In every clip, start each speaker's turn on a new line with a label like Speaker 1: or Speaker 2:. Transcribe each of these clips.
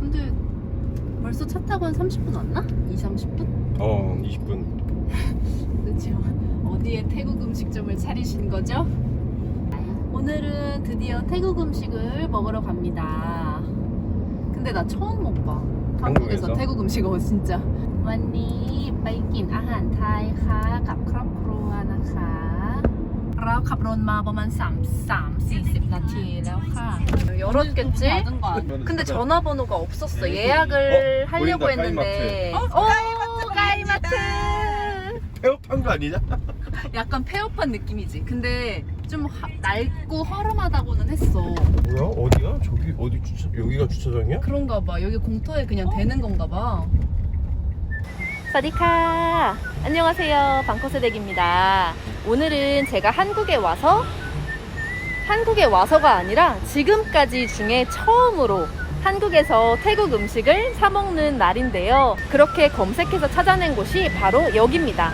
Speaker 1: 근데 벌써 차 타고 한 30분 왔나? 2, 30분?
Speaker 2: 어 20분
Speaker 1: 그렇죠. 어디에 태국 음식점을 차리신 거죠? 오늘은 드디어 태국 음식을 먹으러 갑니다. 근데 나 처음 먹봐. 한국에서?
Speaker 2: 한국에서
Speaker 1: 태국 음식 어 진짜. 완니 빠이긴 아한 타이 하갑 크롭 크로아나카 เราขับรถมาประมาณ3 3 40 นาทีแล้วค่ะ 열었겠지? 근데 전화번호가 없었어. 예약을
Speaker 2: 어?
Speaker 1: 하려고
Speaker 2: 보인다,
Speaker 1: 했는데.
Speaker 2: 가이마트.
Speaker 1: 어, 가이마트.
Speaker 2: 폐업한 거 아니냐?
Speaker 1: 약간 폐업한 느낌이지. 근데 좀 하- 낡고 허름하다고는 했어.
Speaker 2: 뭐야 어디야? 저기 어디 주차 여기가 주차장이야?
Speaker 1: 그런가 봐. 여기 공터에 그냥 되는 건가 봐. 사디카. 안녕하세요. 방코스덱입니다. 오늘은 제가 한국에 와서 한국에 와서가 아니라 지금까지 중에 처음으로 한국에서 태국 음식을 사 먹는 날인데요. 그렇게 검색해서 찾아낸 곳이 바로 여기입니다.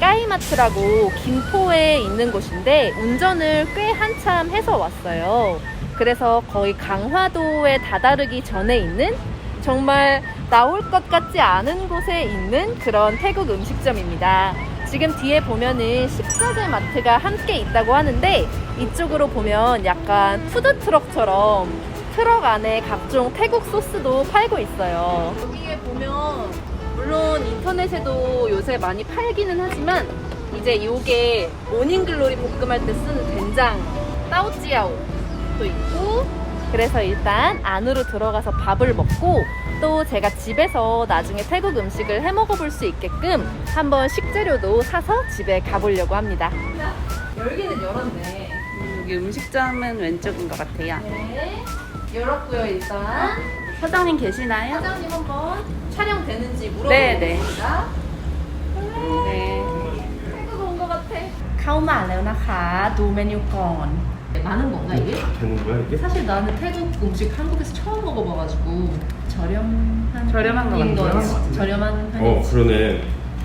Speaker 1: 까이마트라고 김포에 있는 곳인데 운전을 꽤 한참 해서 왔어요. 그래서 거의 강화도에 다다르기 전에 있는 정말 나올 것 같지 않은 곳에 있는 그런 태국 음식점입니다. 지금 뒤에 보면은 식자재 마트가 함께 있다고 하는데 이쪽으로 보면 약간 푸드트럭처럼 트럭 안에 각종 태국 소스도 팔고 있어요. 여기에 보면 물론 인터넷에도 요새 많이 팔기는 하지만 이제 이게 모닝글로리 볶음할 때 쓰는 된장 따오찌아오도 있고 그래서 일단 안으로 들어가서 밥을 먹고 또 제가 집에서 나중에 태국 음식을 해 먹어볼 수 있게끔 한번 식재료도 사서 집에 가보려고 합니다. 열기는 열었네.
Speaker 3: 여기 음식점은 왼쪽인 것 같아요.
Speaker 1: 네. 열었고요, 일단.
Speaker 3: 사장님 계시나요?
Speaker 1: 사장님 한번 촬영되는지
Speaker 3: 네, 네.
Speaker 1: 물어보겠습니다.
Speaker 3: 네.
Speaker 1: 태국 온 것 같아.
Speaker 3: เข้ามาแล้วนะคะ ดูเมนูก่อน
Speaker 1: 많은 건가 이게?
Speaker 2: 다 되는 거야 이게?
Speaker 1: 사실 나는 태국 음식 한국에서 처음 먹어봐가지고 저렴한
Speaker 3: 저렴한 거
Speaker 1: 인
Speaker 3: 같아요.
Speaker 1: 거지. 저렴한
Speaker 2: 어
Speaker 1: 편이지.
Speaker 2: 그러네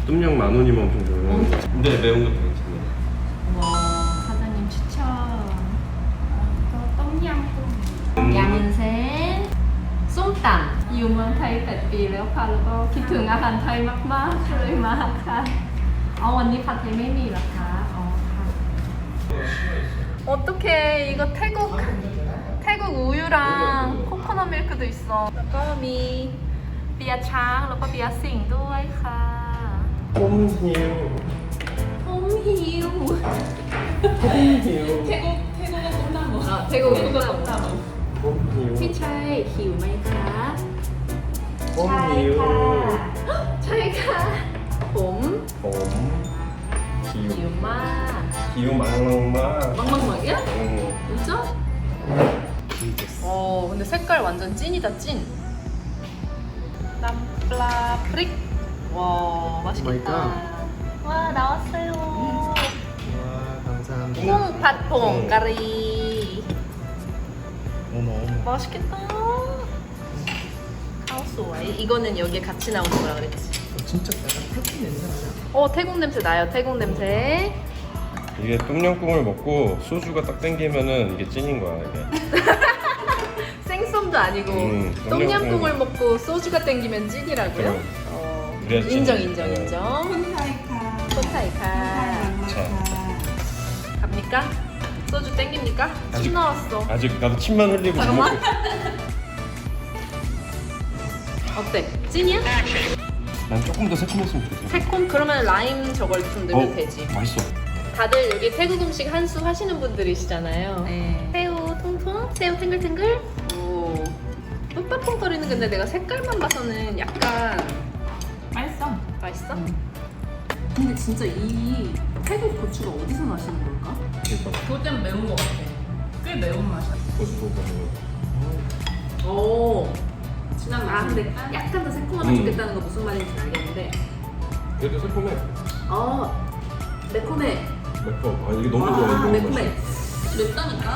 Speaker 2: 똠양 만 원이면 엄청 좋아
Speaker 1: 엄청
Speaker 2: 근데 매운 것도 괜찮네
Speaker 1: 와 사장님 추천.
Speaker 3: 또ต้มยำ
Speaker 2: 음.
Speaker 1: 양은생 쏨땀 อยู่เมืองไทย8ปีแล้วค่ะแล้วก็คิดถึงอาหารไทยมากๆเลยมาค่ะเอาวันนี้ผัดไทยไม่มีเหรอคะอ๋อค่ะ 어떡해 이거 태국 태국 우유랑 코코넛 밀크도 있어 แล้วก็มีเบียร์ช้างแล้วก็เบียร์สิงห์ด้วยค่ะ
Speaker 2: 홈히우
Speaker 1: ผมหิว
Speaker 2: 홈히우
Speaker 1: 태국 태국어 꼼나무 아 태국 꼼나무
Speaker 2: 홈히우
Speaker 1: พี่ชัยหิวไหมคะ
Speaker 2: 홈히우
Speaker 1: ใช่ค่ะ ผม
Speaker 2: 홈
Speaker 1: หิว
Speaker 2: 기우
Speaker 1: มาก
Speaker 2: 기우 망망마
Speaker 1: 막막막이야?
Speaker 2: 응.
Speaker 1: 진짜? 어. 근데 색깔 완전 찐이다 찐. 땀플라 프릭? 와 맛있겠다. 와 나왔어요.
Speaker 2: 와 감사합니다.
Speaker 1: 콩팥퐁 까리.
Speaker 2: 어머 어머.
Speaker 1: 맛있겠다. 카오스와이. 이거는 여기에 같이 나오는 거라 그랬지.
Speaker 2: 진짜 약간 태국 냄새 나냐?
Speaker 1: 어 태국 냄새 나요 태국 냄새
Speaker 2: 이게 똠양꿍을 먹고 소주가 딱 땡기면은 이게 찐인 거야 이게.
Speaker 1: 생썸도 아니고
Speaker 2: 음,
Speaker 1: 똠양꿍을 먹고 소주가 땡기면 찐이라고요?
Speaker 2: 그럼.
Speaker 1: 어,
Speaker 2: 찐.
Speaker 1: 인정 인정
Speaker 2: 네.
Speaker 1: 인정
Speaker 3: 코타이카.
Speaker 1: 코타이카 갑니까? 소주 땡깁니까?
Speaker 2: 아직-
Speaker 1: 찐 나왔어
Speaker 2: 아직 나도 침만 흘리고 못
Speaker 1: 잠깐만. 어때? 찐이야?
Speaker 2: 난 조금 더 새콤했으면 좋겠어.
Speaker 1: 새콤? 그러면 라임 저걸 좀 넣으면
Speaker 2: 어,
Speaker 1: 되지
Speaker 2: 맛있어.
Speaker 1: 다들 여기 태국 음식 한 수 하시는 분들이시잖아요
Speaker 3: 네.
Speaker 1: 새우 통통? 새우 탱글탱글? 오 뽀빠뽕거리는 근데 내가 색깔만 봐서는 약간
Speaker 3: 맛있어.
Speaker 1: 맛있어? 근데 진짜 이 태국 고추가 어디서 나시는 걸까?
Speaker 3: 그것 때문에 매운 것 같아. 꽤 매운 맛이야.
Speaker 2: 고수 먹어
Speaker 1: 오 진한 아 근데 약간 더 새콤하면
Speaker 2: 음.
Speaker 1: 좋겠다는 거 무슨 말인지 알겠는데
Speaker 2: 그래도 새콤해
Speaker 1: 아 매콤해
Speaker 2: 매콤 아 이게 너무
Speaker 1: 아,
Speaker 2: 좋아 이거
Speaker 1: 매콤해
Speaker 3: 맵다니까?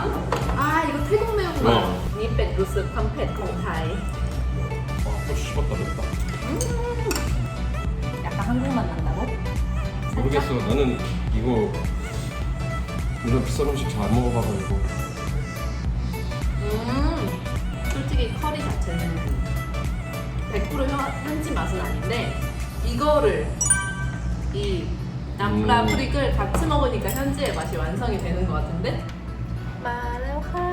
Speaker 1: 아 이거 태국 매운맛
Speaker 2: 어.
Speaker 1: 니เป็ดรู้สึกความเผ็ดของไทย
Speaker 2: 아 씹었다 맵다
Speaker 1: 약간 한국 맛 난다고?
Speaker 2: 모르겠어 나는 이거 이런 비싼 음식 잘 안 먹어봐가지고
Speaker 1: 음 솔직히 커리 자체는 100% 현- 현지 맛은 아닌데 이거를 이 남라
Speaker 2: 음.
Speaker 1: 프릭을 같이 먹으니까 현지의 맛이 완성이 되는 것 같은데? มาแล้วค่ะ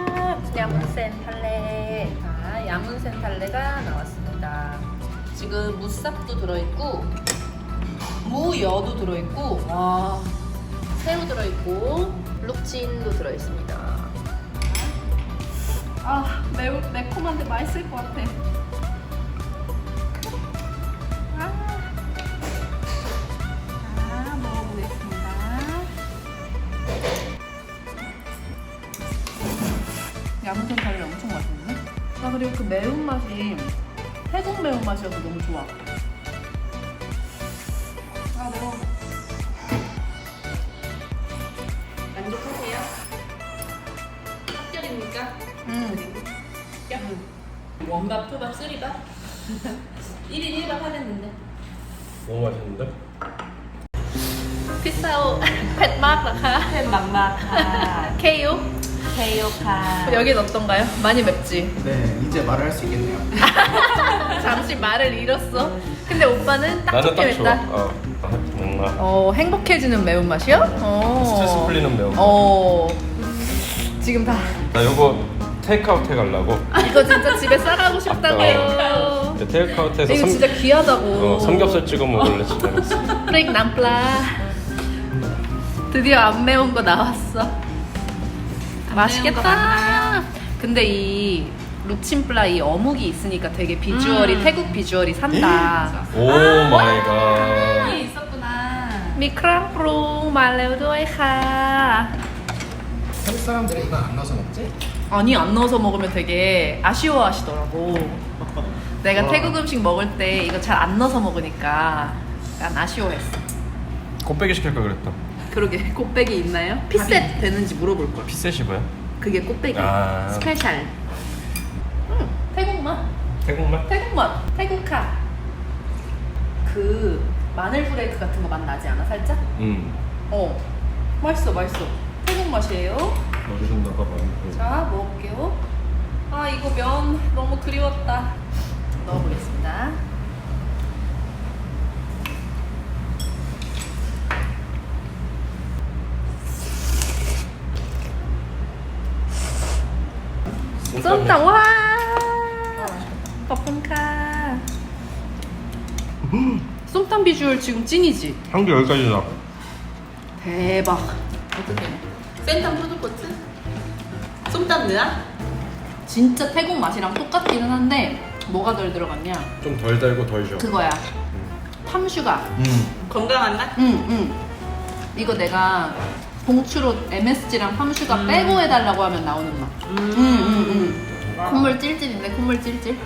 Speaker 1: 야문센 탈레 자, 야문센 탈레가 나왔습니다. 지금 무쌉도 들어있고 무여도 들어있고 와 새우 들어있고 룩진도 들어있습니다. 아 매우 매콤한데 맛있을 것 같아. 아, 양손 다리 엄청 맛있는데? 아 그리고 그 매운맛이 태국 매운맛이어서 너무 좋아 아 매워 만족하세요? 합격입니까?
Speaker 3: 응 합격?
Speaker 1: 응. 원밥, 투밥, 쓰리밥? 1인 1밥 하겠는데
Speaker 2: 너무 맛있는데?
Speaker 1: 피싸오 팻막 라카
Speaker 3: 팻막 라카
Speaker 1: 케이오
Speaker 3: 케이오카.
Speaker 1: 여긴 어떤가요? 많이 맵지?
Speaker 4: 네, 이제 말을 할 수 있겠네요.
Speaker 1: 잠시 말을 잃었어. 근데 오빠는 딱
Speaker 2: 나는 딱
Speaker 1: 좋게
Speaker 2: 좋아.
Speaker 1: 맵다.
Speaker 2: 어,
Speaker 1: 어, 행복해지는 매운맛이요? 어.
Speaker 2: 스트레스 풀리는 매운맛.
Speaker 1: 어. 지금
Speaker 2: 다나 이거 테이크아웃 해가려고
Speaker 1: 이거 진짜 집에 싸가고 싶다고요.
Speaker 2: 이제 네, 테이크아웃해서
Speaker 1: 이거 진짜 귀하다고.
Speaker 2: 어, 삼겹살 찍어 먹을래 집에 가서.
Speaker 1: 프레익 남플라. 드디어 안 매운 거 나왔어. 맛있겠다. 근데 이 루친플라 이 어묵이 있으니까 되게 비주얼이
Speaker 3: 음.
Speaker 1: 태국 비주얼이 산다.
Speaker 2: 오 아, 마이 갓.
Speaker 3: 이게 있었구나.
Speaker 1: 미크랑프로 말레우도에하.
Speaker 4: 한국 사람들이 이거 안 넣어서 먹지?
Speaker 1: 아니 안 넣어서 먹으면 되게 아쉬워하시더라고. 내가
Speaker 4: 와.
Speaker 1: 태국 음식 먹을 때 이거 잘 안 넣어서 먹으니까 난 아쉬워했어.
Speaker 2: 곱빼기 시킬 걸 그랬다.
Speaker 1: 그러게 꽃배기 있나요? 피셋 되는지 물어볼 걸.
Speaker 2: 피셋이 뭐야?
Speaker 1: 그게 꽃배기.
Speaker 2: 아.
Speaker 1: 스페셜. 음, 태국 맛.
Speaker 2: 태국 맛?
Speaker 1: 태국 맛. 태국 카. 그 마늘 브레이크 같은 거 맛 나지 않아 살짝?
Speaker 2: 음.
Speaker 1: 어. 맛있어 맛있어. 태국 맛이에요.
Speaker 2: 넣어주셨나 봐.
Speaker 1: 자 먹을게요. 아 이거 면 너무 그리웠다. 넣어보겠습니다. 쏨땀 와. ขอบคุณค่ะ 쏨땀 비주얼 지금 찐이지?
Speaker 2: 향도 여기까지 나.
Speaker 1: 대박. 어떻게? 센탕 푸드코트? 쏨땀 느아? 진짜 태국 맛이랑 똑같기는 한데 뭐가 덜 들어갔냐?
Speaker 2: 좀 덜 달고 덜 셔.
Speaker 1: 그거야. 팜슈가.
Speaker 2: 음.
Speaker 3: 건강한 맛?
Speaker 1: 응, 응. 이거 내가 봉추로 MSG랑 팜슈가
Speaker 3: 음.
Speaker 1: 빼고 해달라고 하면 나오는 맛.
Speaker 3: 음,
Speaker 1: 음, 음. 음. 콧물 찔찔인데 콧물 찔찔.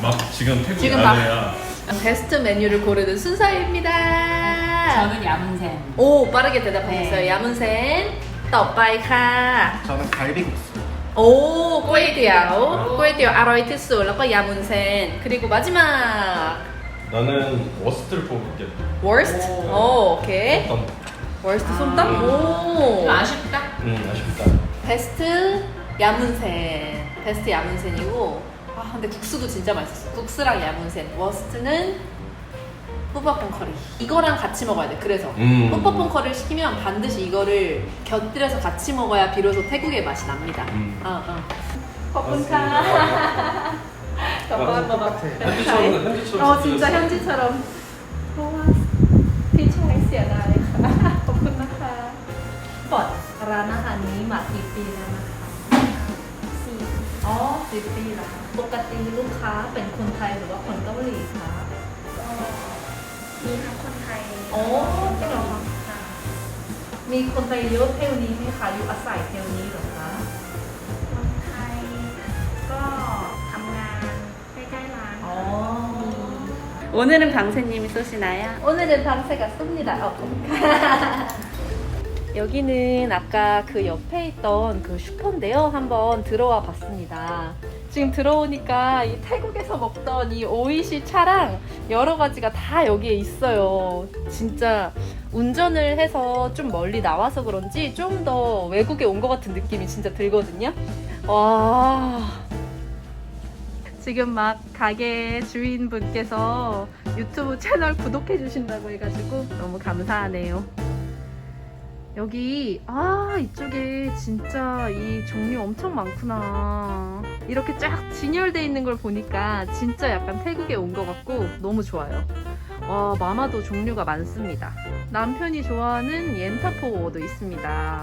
Speaker 2: 막 지금 태국
Speaker 1: 지금 막- 베스트 메뉴를 고르는 순서입니다.
Speaker 3: 저는 야문센.
Speaker 1: 오 빠르게 대답하셨어요.
Speaker 3: 네.
Speaker 1: 야문센 떡바이카.
Speaker 4: 저는 갈비국수.
Speaker 1: 오 꼬이디아오 꼬이디오 아로이티스 올라빠 야문센 그리고 마지막
Speaker 2: 나는 워스트를 뽑을게.
Speaker 1: worst.
Speaker 3: 오, 어.
Speaker 1: 오 오케이.
Speaker 2: 일단
Speaker 1: 월스트 손땀? 오.
Speaker 3: 좀 아쉽다.
Speaker 2: 음 아쉽다.
Speaker 1: 베스트 야문센. 베스트 야문센이고. 아, 근데 국수도 진짜 맛있었어. 국수랑 야문센. 워스트는 뿌빠뽕 커리. 이거랑 같이 먹어야 돼. 그래서
Speaker 2: 음.
Speaker 1: 뿌빠뽕 커리를 시키면 반드시 이거를 곁들여서 같이 먹어야 비로소 태국의 맛이 납니다.
Speaker 2: 음.
Speaker 1: 어, 어. 거품차.
Speaker 2: 저거한 거 봐. 현지처럼 현지처럼.
Speaker 1: 어 진짜 현지처럼. 좋아. 피처 아이스야 나의. ร้านอาหารนี้มากี่ปีแล้วนะคะสี่อ๋อสิบปีแล้วค่ะปกติลูกค้าเป็นคนไทยหรือว่าคนเกาหลีคะ
Speaker 5: มีทั้งคนไทย
Speaker 1: อ๋อจริงเหรอคะ
Speaker 5: ค่ะ
Speaker 1: มีคนไทยเยอะเท่านี้ไหมคะอยู่อาศัยเท่านี้เหรอคะ
Speaker 5: คนไทยก็ทำงานใกล้ๆร้าน
Speaker 1: อ๋อ
Speaker 3: 오늘은 방세님이 쏘시나요?
Speaker 1: 오늘은 밤새가 쏩니다. 어, 감사합니다. 여기는 아까 그 옆에 있던 그 슈퍼인데요. 한번 들어와 봤습니다. 지금 들어오니까 이 태국에서 먹던 이 오이시 차랑 여러 가지가 다 여기에 있어요. 진짜 운전을 해서 좀 멀리 나와서 그런지 좀 더 외국에 온 것 같은 느낌이 진짜 들거든요. 와. 지금 막 가게 주인분께서 유튜브 채널 구독해 주신다고 해가지고 너무 감사하네요. 여기 아 이쪽에 진짜 이 종류 엄청 많구나. 이렇게 쫙 진열돼 있는 걸 보니까 진짜 약간 태국에 온 것 같고 너무 좋아요. 와 마마도 종류가 많습니다. 남편이 좋아하는 옌타포도 있습니다.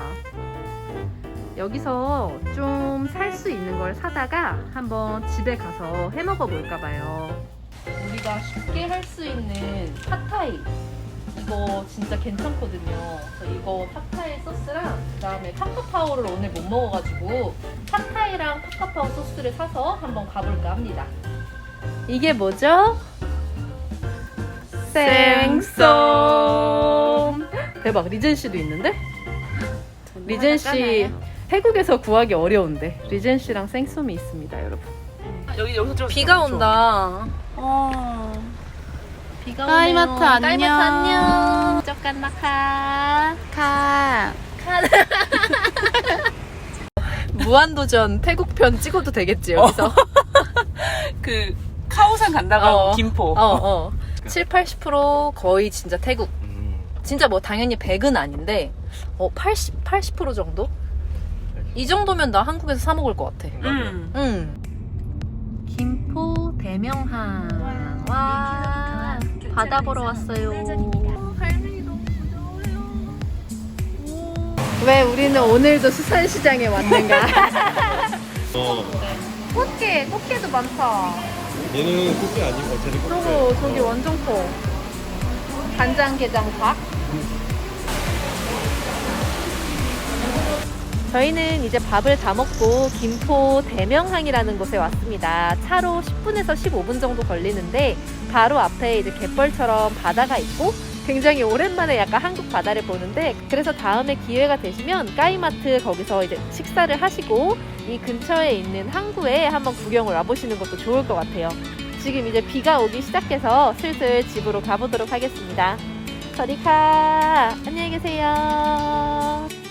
Speaker 1: 여기서 좀 살 수 있는 걸 사다가 한번 집에 가서 해 먹어 볼까 봐요. 우리가 쉽게 할 수 있는 팟타이 이거 진짜 괜찮거든요. 그래서 이거 팟타이 소스랑 그다음에 파카파오를 오늘 못 먹어가지고 팟타이랑 파카파오 소스를 사서 한번 가볼까 합니다. 이게 뭐죠? 생쏨 대박 리젠 씨도 있는데? 리젠 씨 태국에서 구하기 어려운데 리젠 씨랑 생쏨이 있습니다, 여러분.
Speaker 3: 여기 여기서 좀
Speaker 1: 비가 온다.
Speaker 3: 어.
Speaker 1: 비가
Speaker 3: 까이마트
Speaker 1: 오네요.
Speaker 3: 안녕.
Speaker 1: 까이마트 안녕. 쪼깐마카.
Speaker 3: 카.
Speaker 1: 무한도전 태국편 찍어도 되겠지 여기서.
Speaker 3: 그 카오산 간다고
Speaker 1: 어.
Speaker 3: 김포.
Speaker 1: 어 어. 7, 80% 거의 진짜 태국.
Speaker 2: 음.
Speaker 1: 진짜 뭐 당연히 100은 아닌데 어 80, 80% 정도? 이 정도면 나 한국에서 사 먹을 것 같아.
Speaker 3: 음.
Speaker 1: 응. 김포 대명항. 와, 바다 보러 왔어요. 왜 우리는 오늘도 수산시장에 왔는가?
Speaker 2: 어.
Speaker 1: 꽃게, 꽃게도 많다.
Speaker 2: 얘는 꽃게 아니고 쟤는 꽃게.
Speaker 1: 저거, 저기 완전 커. 간장 게장 닭. 저희는 이제 밥을 다 먹고 김포 대명항이라는 곳에 왔습니다. 차로 10분에서 15분 정도 걸리는데 바로 앞에 이제 갯벌처럼 바다가 있고 굉장히 오랜만에 약간 한국 바다를 보는데 그래서 다음에 기회가 되시면 까이마트 거기서 이제 식사를 하시고 이 근처에 있는 항구에 한번 구경을 와보시는 것도 좋을 것 같아요. 지금 이제 비가 오기 시작해서 슬슬 집으로 가보도록 하겠습니다. 저리카 안녕히 계세요.